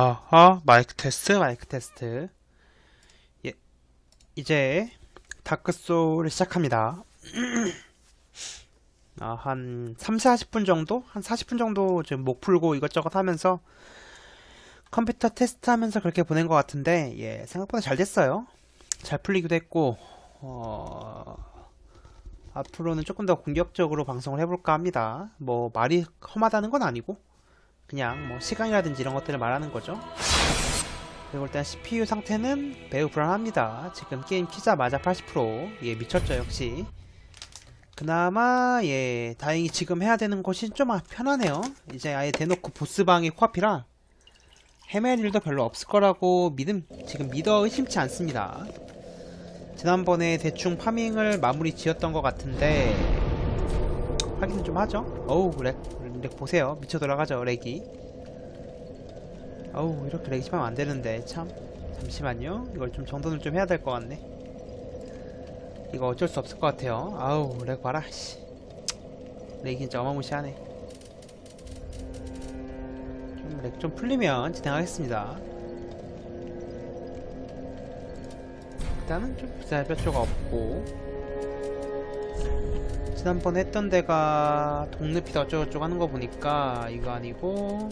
어허, 마이크 테스트, 마이크 테스트. 예, 이제 다크소울을 시작합니다. 아, 한 3, 40분 정도? 한 40분 정도 지금 목 풀고 이것저것 하면서 컴퓨터 테스트 하면서 그렇게 보낸 것 같은데, 예, 생각보다 잘 됐어요. 잘 풀리기도 했고, 어, 앞으로는 조금 더 공격적으로 방송을 해볼까 합니다. 뭐, 말이 험하다는 건 아니고, 그냥 뭐 시간이라든지 이런 것들을 말하는 거죠. 그리고 일단 CPU 상태는 매우 불안합니다. 지금 게임 키자마자 80%. 예, 미쳤죠, 역시. 그나마, 예, 다행히 지금 해야 되는 것이 좀 편하네요. 이제 아예 대놓고 보스방이 코앞이라 헤맬 일도 별로 없을 거라고 믿음, 지금 믿어 의심치 않습니다. 지난번에 대충 파밍을 마무리 지었던 것 같은데, 확인 좀 하죠. 어우, 렉, 렉 보세요. 미쳐 돌아가죠, 렉이. 어우, 이렇게 렉이 심하면 안 되는데, 참. 잠시만요. 이걸 좀 정돈을 좀 해야 될 것 같네. 이거 어쩔 수 없을 것 같아요. 아우, 렉 봐라, 씨. 렉이 진짜 어마무시하네. 좀 렉 좀 풀리면 진행하겠습니다. 일단은 좀 기다릴 필요가 없고. 지난번에 했던 데가 동늪이다 어쩌고저쩌고 하는 거 보니까 이거 아니고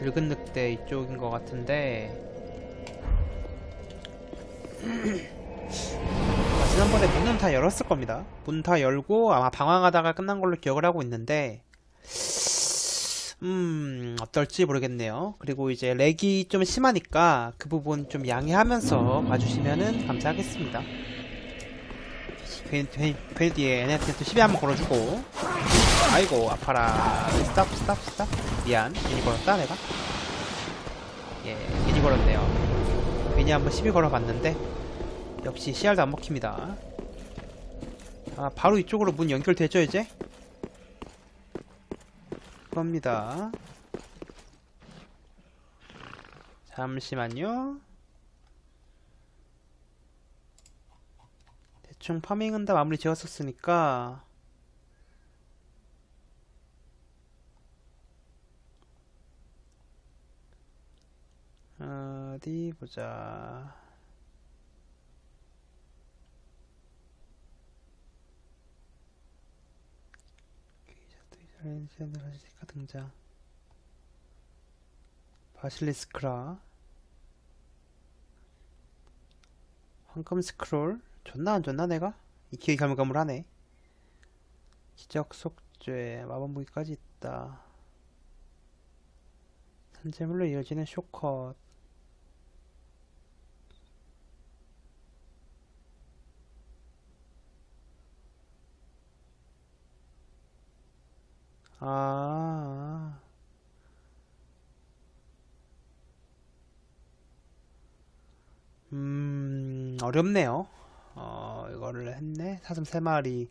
늙은 늑대 이쪽인 것 같은데. 아, 지난번에 문은 다 열었을 겁니다. 문 다 열고 아마 방황하다가 끝난 걸로 기억을 하고 있는데 음 어떨지 모르겠네요. 그리고 이제 렉이 좀 심하니까 그 부분 좀 양해하면서 봐주시면은 감사하겠습니다 얘네한테 또 시비 한번 걸어주고. 아이고 아파라. 스탑 스탑 스탑. 미안 괜히 걸었다 내가? 예 괜히 걸었네요. 괜히 한번 시비 걸어봤는데 역시 CR도 안 먹힙니다. 아 바로 이쪽으로 문 연결되죠 이제? 그겁니다. 잠시만요 대충 파밍은 다 마무리 지었었으니까. 어디 보자. 가 등장. 바실리스크라. 황금 스크롤 좋나 안 좋나 내가? 이 기억이 가물가물하네 기적 속죄 마법 무기까지 있다 산재물로 이어지는 쇼컷 아 음, 어렵네요. 어, 이거를 했네. 사슴 3마리.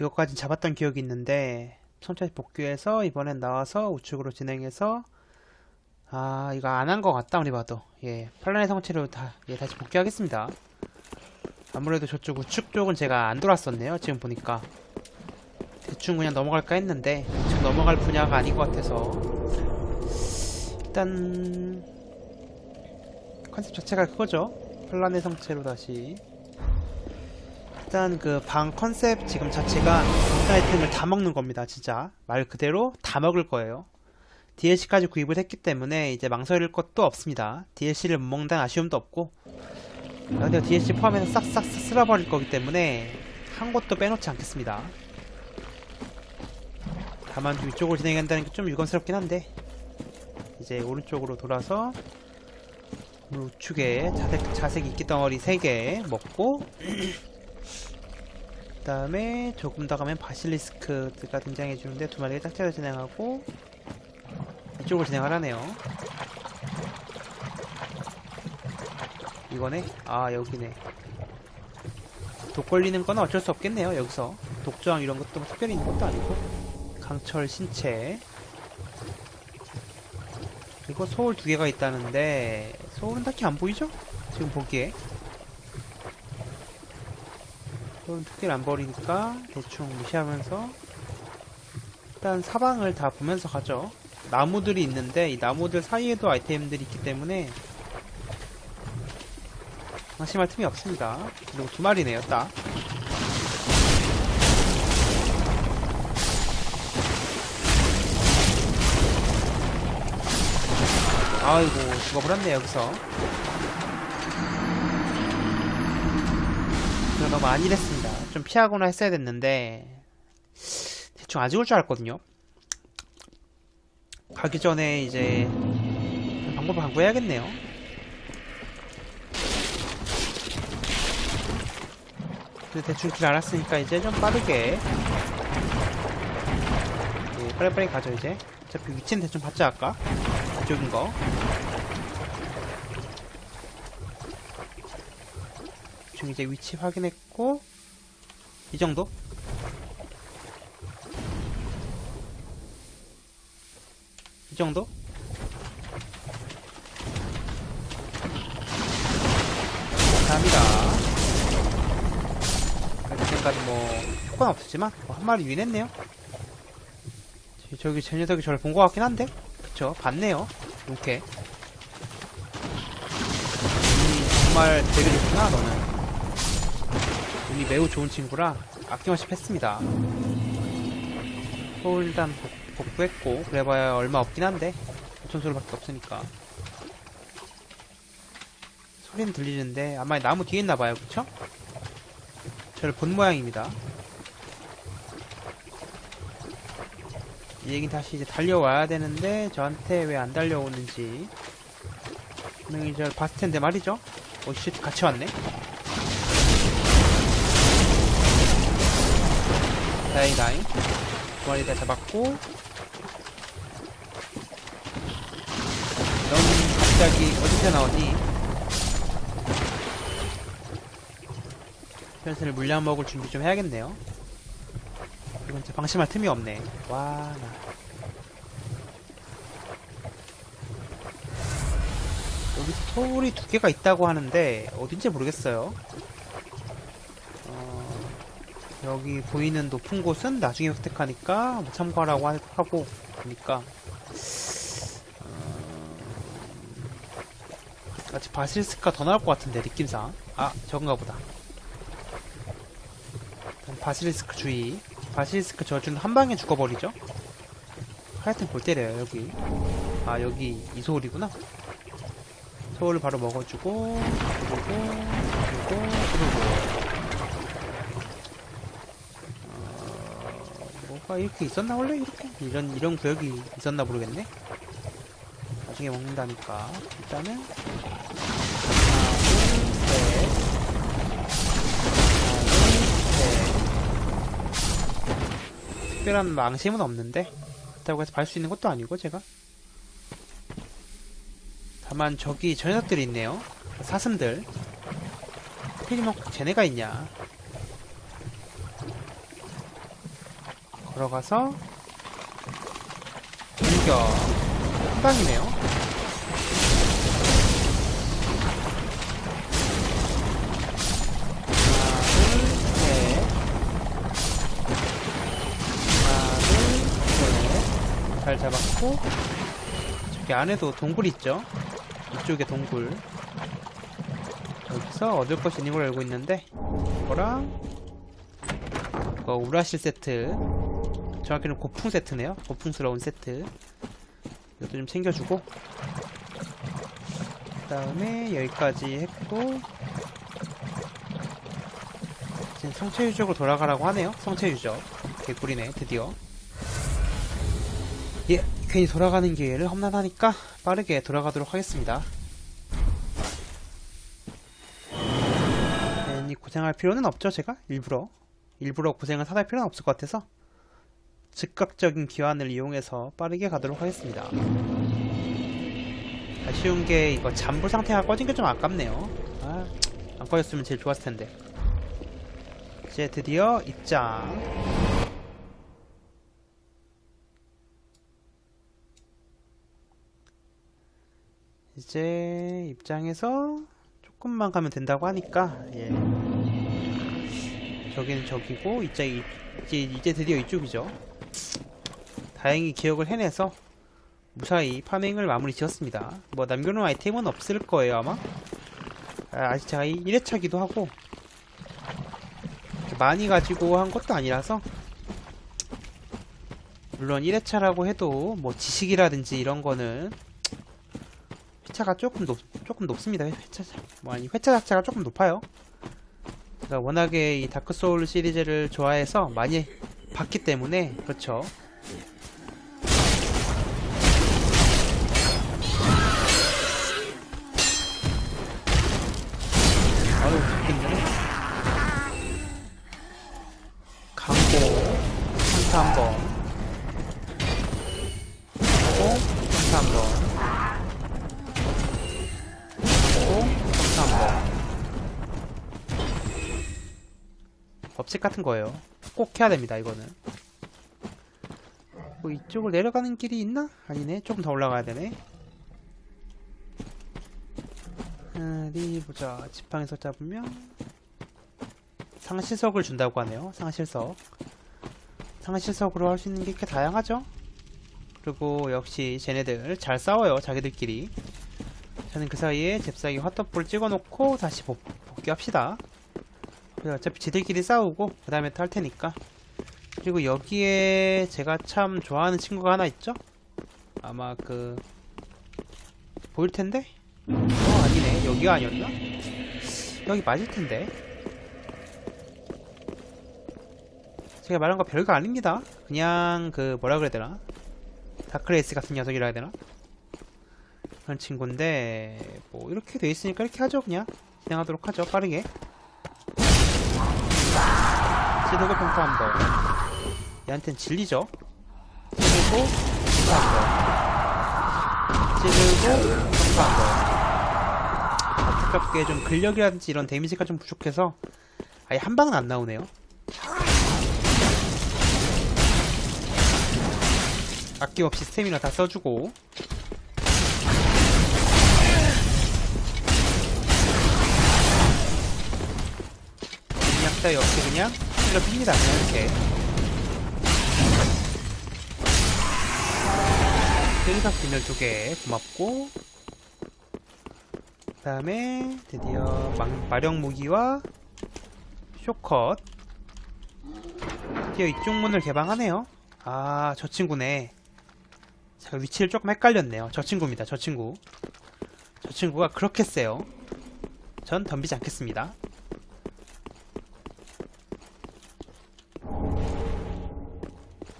이것까지 잡았던 기억이 있는데, 천천히 복귀해서, 이번엔 나와서 우측으로 진행해서, 아, 이거 안 한 것 같다, 우리 봐도. 예, 팔란의 성체로 다, 예, 다시 복귀하겠습니다. 아무래도 저쪽 우측 쪽은 제가 안 돌았었네요, 지금 보니까. 대충 그냥 넘어갈까 했는데, 지금 넘어갈 분야가 아닌 것 같아서. 일단, 컨셉 자체가 그거죠. 플란의 성체로 다시. 일단 그 방 컨셉 지금 자체가 아이템을 다 먹는 겁니다. 진짜. 말 그대로 다 먹을 거예요. DLC까지 구입을 했기 때문에 이제 망설일 것도 없습니다. DLC를 못 먹는다는 아쉬움도 없고. 근데 DLC 포함해서 싹싹 쓸어버릴 거기 때문에 한 곳도 빼놓지 않겠습니다. 다만 위쪽으로 진행한다는 게 좀 유감스럽긴 한데 이제 오른쪽으로 돌아서 우측에 자색, 자색 이끼 덩어리 3개 먹고 그 다음에 조금 더 가면 바실리스크가 등장해 주는데 두 마리가 짝짝이 진행하고 이쪽으로 진행하라네요. 이거네? 아 여기네. 독 걸리는 건 어쩔 수 없겠네요 여기서. 독저항 이런 것도 뭐 특별히 있는 것도 아니고. 강철 신체. 그리고 소울 두 개가 있다는데 소울은 딱히 안 보이죠? 지금 보기에 소울은 특별히 안 버리니까 대충 무시하면서 일단 사방을 다 보면서 가죠 나무들이 있는데 이 나무들 사이에도 아이템들이 있기 때문에 방심할 틈이 없습니다. 그리고 두 마리네요, 딱. 아이고, 죽어버렸네, 여기서. 제가 너무 안일했습니다. 좀 피하거나 했어야 됐는데, 대충 안 죽을 줄 알았거든요. 가기 전에 이제, 방법을 강구해야겠네요. 근데 대충 길 알았으니까 이제 좀 빠르게 네, 빨리빨리 가죠 이제 어차피 위치는 대충 봤지 아까 이쪽인 거 지금 이제 위치 확인했고 이 정도? 이 정도? 감사합니다. 지금까지 뭐 효과는 없었지만 뭐 한 마리 유인했네요. 저- 저기 저 녀석이 저를 본 것 같긴 한데? 그쵸? 봤네요. 이렇게 운이 정말 되게 좋구나 너는 운이 매우 좋은 친구라 아낌없이 팼습니다. 서울 일단 복, 복구했고 그래봐야 얼마 없긴 한데 5천 소리밖에 없으니까 소리는 들리는데 아마 나무 뒤에 있나봐요 그쵸? 저를 본 모양입니다. 이 얘긴 다시 이제 달려와야 되는데 저한테 왜 안 달려오는지 분명히 저를 봤을 텐데 말이죠. 오씨 같이 왔네. 다행이다잉. 두 마리 다 잡았고 넌 갑자기 어디서 나오니? 현슬을 물량 먹을 준비 좀 해야겠네요. 이건 진짜 방심할 틈이 없네. 와, 나. 여기 서울이 두 개가 있다고 하는데, 어딘지 모르겠어요. 어, 여기 보이는 높은 곳은 나중에 획득하니까 뭐 참고하라고 하- 하고, 보니까. 어, 마치 바실스카 더 나올 것 같은데, 느낌상. 아, 저건가 보다. 바실리스크 주의. 바실리스크 저주는 한 방에 죽어버리죠? 하여튼 골 때려요, 여기. 아, 여기 이소울이구나. 소울을 바로 먹어주고, 그리고, 그리고, 그리고. 어, 뭐가 이렇게 있었나, 원래? 이렇게? 이런, 이런 구역이 있었나 모르겠네? 나중에 먹는다니까. 일단은, 하나, 둘, 셋. 특별한 망심은 없는데 그렇다고 해서 밟을 수 있는 것도 아니고 제가 다만 저기 저 녀석들이 있네요 사슴들 하필이면 꼭 쟤네가 있냐 걸어가서 공격 한 방이네요 하나, 둘, 셋. 하나, 둘, 셋. 잘 잡았고, 저기 안에도 동굴 있죠? 이쪽에 동굴. 여기서 얻을 것이 있는 걸 알고 있는데, 이거랑, 이거 우라실 세트. 정확히는 고풍 세트네요. 고풍스러운 세트. 이것도 좀 챙겨주고, 그 다음에 여기까지 했고, 지금 성체 유적으로 돌아가라고 하네요. 성체 유적. 개꿀이네, 드디어. 예, 괜히 돌아가는 기회를 험난하니까 빠르게 돌아가도록 하겠습니다. 괜히 고생할 필요는 없죠, 제가? 일부러. 일부러 고생을 사할 필요는 없을 것 같아서 즉각적인 기환을 이용해서 빠르게 가도록 하겠습니다. 아쉬운 게 이거 잠불 상태가 꺼진 게 좀 아깝네요. 아, 안 꺼졌으면 제일 좋았을 텐데. 이제 드디어 입장. 이제 입장에서 조금만 가면 된다고 하니까 예. 저기는 저기고 이제 이제 이제 드디어 이쪽이죠. 다행히 기억을 해내서 무사히 파밍을 마무리 지었습니다. 뭐 남겨놓은 아이템은 없을 거예요 아마. 아, 아직 제가 1회차기도 하고 많이 가지고 한 것도 아니라서 물론 1회차라고 해도 뭐 지식이라든지 이런 거는 회차가 조금 높 조금 높습니다. 회차 뭐 아니 회차 자체가 조금 높아요. 제가 워낙에 이 다크 소울 시리즈를 좋아해서 많이 봤기 때문에 그렇죠. 아유 힘드네. 강고 한타 한 번. 하고 한타 한 번. 하고 한타 한 번. 법칙 같은 거예요. 꼭 해야 됩니다, 이거는. 뭐 이쪽을 내려가는 길이 있나? 아니네. 조금 더 올라가야 되네. 어디 보자. 지팡이서 잡으면 상실석을 준다고 하네요. 상실석. 상실석으로 할 수 있는 게 이렇게 다양하죠? 그리고 역시 쟤네들 잘 싸워요. 자기들끼리. 저는 그 사이에 잽싸게 화터볼 찍어놓고 다시 복, 복귀합시다. 어차피 지들끼리 싸우고 그 다음에 또할 테니까 그리고 여기에 제가 참 좋아하는 친구가 하나 있죠? 아마 그 보일 텐데? 어 아니네 여기가 아니었나? 여기 맞을 텐데 제가 말한 거 별거 아닙니다 그냥 그 뭐라 그래야 되나 다크레이스 같은 녀석이라 해야 되나? 그런 친구인데 뭐 이렇게 돼 있으니까 이렇게 하죠 그냥 진행하도록 하죠 빠르게 찌르고 평타 한 번. 얘한텐 진리죠? 찌르고 평타 한 번. 찌르고 평타 한 번. 안타깝게 좀 근력이라든지 이런 데미지가 좀 부족해서 아예 한 방은 안 나오네요. 아낌없이 스태미나 다 써주고 그냥 따위 없이 그냥 찔러 빕니다. 그냥 이렇게. 찔리사 균열 두개 고맙고. 그 다음에 드디어 망, 마력 무기와 쇼컷. 드디어 이쪽 문을 개방하네요. 아 저 친구네. 제가 위치를 조금 헷갈렸네요. 저 친구입니다. 저 친구. 저 친구가 그렇게 세요. 전 덤비지 않겠습니다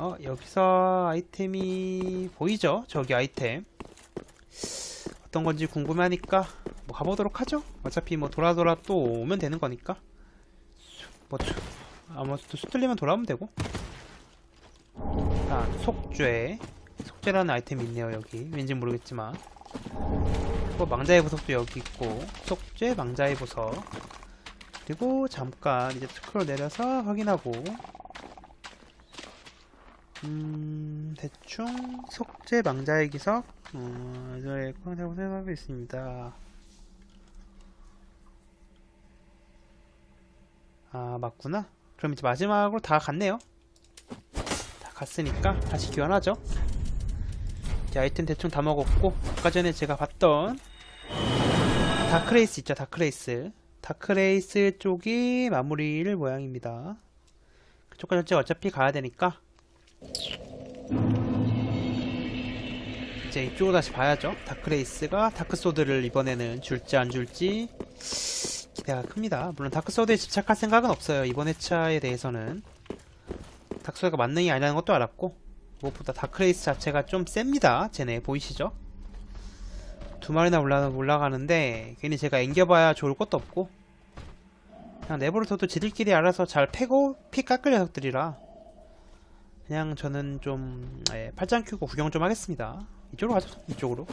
어, 여기서 아이템이 보이죠? 저기 아이템. 어떤 건지 궁금하니까 뭐 가보도록 하죠. 어차피 뭐 돌아 돌아 또 오면 되는 거니까. 뭐 아마 또 수틀리면 돌아오면 되고. 일단 속죄. 속죄라는 아이템이 있네요 여기. 왠지 모르겠지만. 뭐 망자의 보석도 여기 있고. 속죄, 망자의 보석. 그리고 잠깐 이제 스크롤 내려서 확인하고 음, 대충 속죄 망자의 기석 어, 이거에 꽝자고 생각하고 있습니다. 아, 맞구나. 그럼 이제 마지막으로 다 갔네요. 다 갔으니까 다시 교환하죠. 이제 아이템 대충 다 먹었고 아까 전에 제가 봤던 다크레이스 있죠, 다크레이스. 다크레이스 쪽이 마무리를 모양입니다. 그쪽까지 어차피 가야 되니까 이제 이쪽으로 다시 봐야죠. 다크레이스가 다크소드를 이번에는 줄지 안 줄지 기대가 큽니다. 물론 다크소드에 집착할 생각은 없어요. 이번 회차에 대해서는 다크소드가 만능이 아니라는 것도 알았고 무엇보다 다크레이스 자체가 좀 셉니다. 쟤네 보이시죠? 두 마리나 올라, 올라가는데 괜히 제가 앵겨봐야 좋을 것도 없고 그냥 내버려둬도 지들끼리 알아서 잘 패고 피 깎을 녀석들이라 그냥 저는 좀 예, 팔짱 큐고 구경 좀 하겠습니다. 이쪽으로 가죠. 이쪽으로.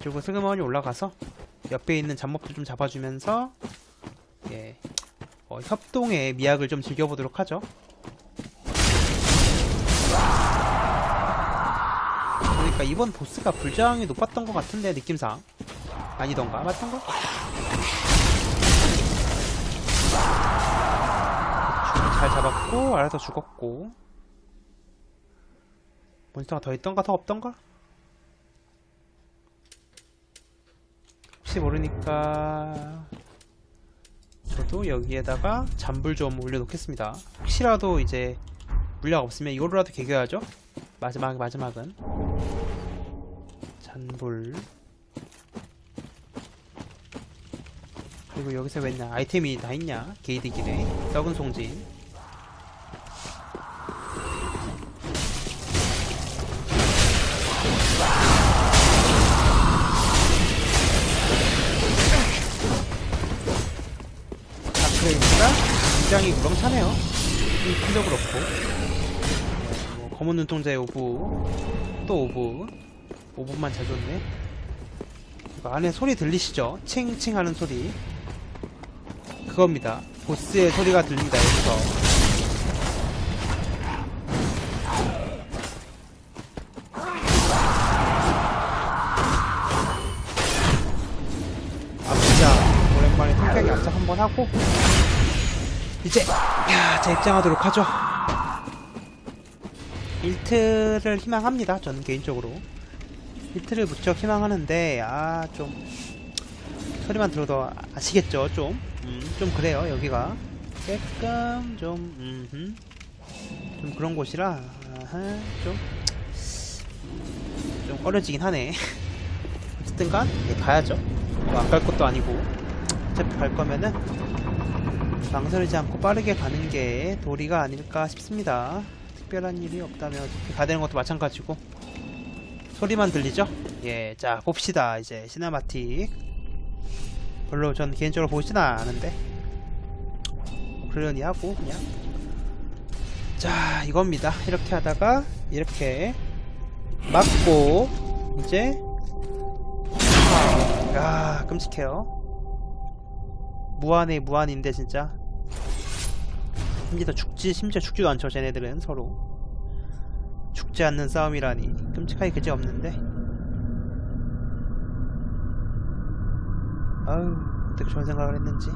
이쪽으로 슬그머니 올라가서 옆에 있는 잡목들 좀 잡아주면서 예, 어, 협동의 미학을 좀 즐겨보도록 하죠. 그러니까 이번 보스가 불장이 높았던 것 같은데 느낌상 아니던가 맞던가? 잘 잡았고 알아서 죽었고 몬스터가 더 있던가 더 없던가? 혹시 모르니까 저도 여기에다가 잔불 좀 올려놓겠습니다. 혹시라도 이제 물약 없으면 이거로라도 개겨야죠? 마지막 마지막은. 잔불. 그리고 여기서 왜냐 아이템이 다 있냐? 게이드기네. 썩은 송진. 굉장히 우렁차네요. 힘도 그렇고. 뭐 검은 눈동자의 오브. 또 오브. 오브만 잘 줬네. 안에 소리 들리시죠? 칭칭 하는 소리. 그겁니다. 보스의 소리가 들립니다 여기서. 아 진짜 오랜만에 통쾌하게 압착 한번 하고 이제 야, 제 입장하도록 하죠. 1트를 희망합니다 저는 개인적으로. 1트를 무척 희망하는데 아 좀 소리만 들어도 아시겠죠 좀? 음, 좀 그래요 여기가. 조금 좀 음흠. 좀 그런 곳이라 아하, 좀, 좀 꺼려지긴 하네. 어쨌든간 예, 가야죠. 뭐 안 갈 것도 아니고. 어차피 갈 거면은 망설이지 않고 빠르게 가는 게 도리가 아닐까 싶습니다. 특별한 일이 없다면 어차피 가야 되는 것도 마찬가지고. 소리만 들리죠? 예, 자 봅시다. 이제 시네마틱. 별로 전 개인적으로 보지는 않은데. 그러려니 하고 그냥. 자 이겁니다. 이렇게 하다가 이렇게 맞고 이제 아, 야 끔찍해요. 무한의 무한인데 진짜 심지어 죽지 심지어 죽지도 않죠 쟤네들은 서로. 죽지 않는 싸움이라니. 끔찍하게 그지 없는데. 아유 어떻게 저런 생각을 했는지.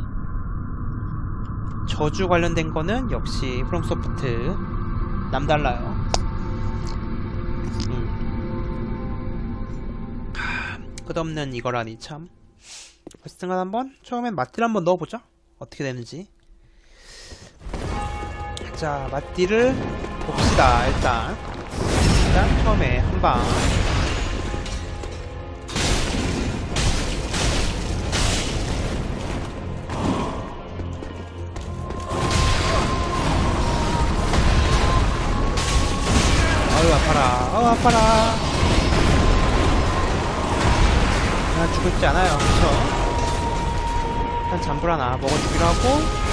저주 관련된 거는 역시 프롬소프트 남달라요. 음. 하, 끝없는 이거라니 참. 어쨌든 한번? 처음엔 맛딜 한번 넣어보죠 어떻게 되는지 자 맛딜을 봅시다 일단. 일단 처음에 한 방. 아유 아파라. 아유 아파라. 나 죽을지 않아요. 그쵸? 일단 잠불 하나 먹어주기로 하고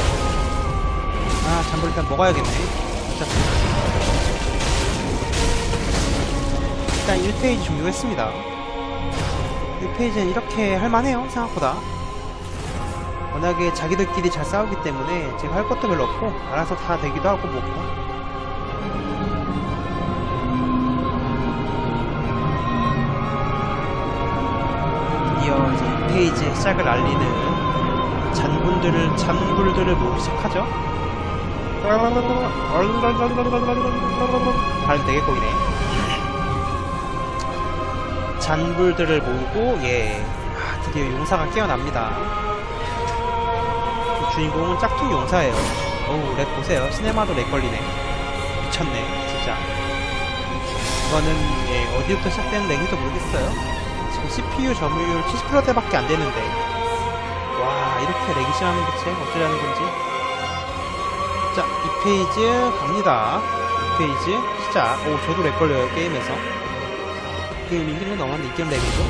아 잠불 일단 먹어야겠네. 어차피. 일단 1페이지 종료했습니다. 1페이지는 이렇게 할만해요 생각보다. 워낙에 자기들끼리 잘 싸우기 때문에 제가 할 것도 별로 없고 알아서 다 되기도 하고 뭐고 드디어 이제 이 페이지의 시작을 알리는 잔분들을 잔불들을 모으기 시작하죠. 발음 되게 꼬이네. 잔불들을 모으고 예 아, 드디어 용사가 깨어납니다. 그 주인공은 짝퉁 용사예요. 어우 렉 보세요. 시네마도 렉 걸리네. 미쳤네 진짜. 이거는 예 어디부터 시작되는 렉인지도 모르겠어요. 지금 CPU 점유율 70%대밖에 안 되는데 와 이렇게 렉이 심하면 대체 어쩌려는 건지 자2 페이지 갑니다. 2페이지 시작. 오 저도 렉 걸려요 게임에서. 게임 인기는 넘었는데 이 게임 렉이죠?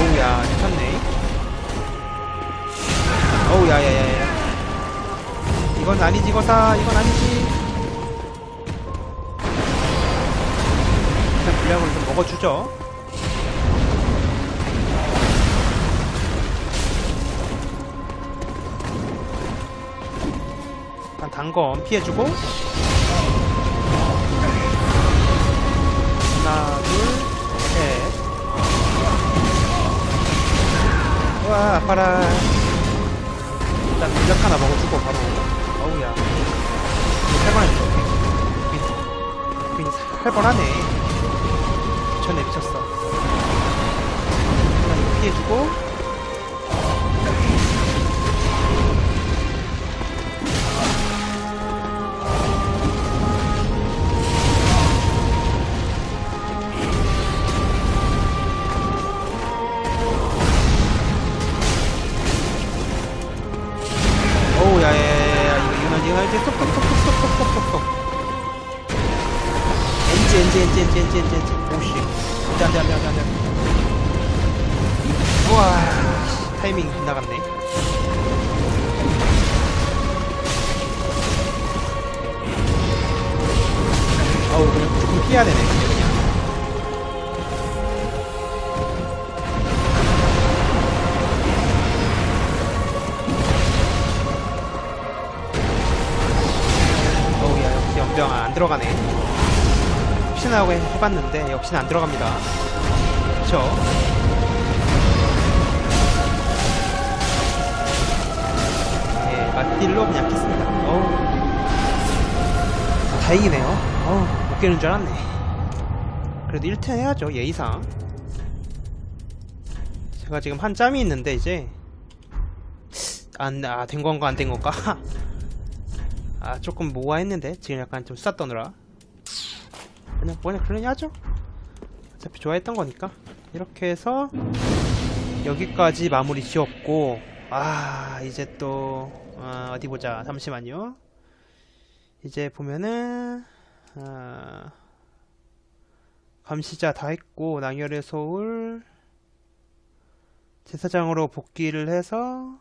어우야 미쳤네. 어우 야야야야. 이건 아니지 거사. 이건 아니지. 일단 분량을 좀 먹어주죠. 단 단검 피해주고. 하나 둘셋. 우와 아파라. 일단 물약 하나 먹어주고 바로. 어우야. 할만했죠 괜히 할뻔하네. 미쳤네 미쳤어. 피해주고 들어가네. 혹시나 하고 해봤는데 역시나 안 들어갑니다. 그쵸? 네 맞딜로 그냥 깼습니다. 어우. 다행이네요. 어우 못 깨는 줄 알았네. 그래도 1튼 해야죠 예의상. 제가 지금 한 짬이 있는데 이제 안, 아, 된 건가 안 된 건가? 아, 조금 모아했는데 지금 약간 좀 수다 떠느라. 그냥 뭐냐 그러니 하죠. 어차피 좋아했던 거니까. 이렇게 해서 여기까지 마무리 지었고 아 이제 또 아, 어디 보자. 잠시만요. 이제 보면은 아, 감시자 다 했고 낭열의 소울 제사장으로 복귀를 해서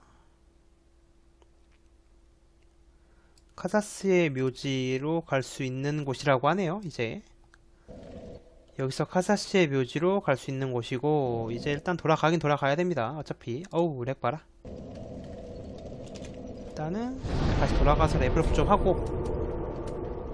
카사스의 묘지로 갈 수 있는 곳이라고 하네요, 이제. 여기서 카사스의 묘지로 갈 수 있는 곳이고, 이제 일단 돌아가긴 돌아가야 됩니다. 어차피. 어우, 렉 봐라. 일단은 다시 돌아가서 레벨업 좀 하고,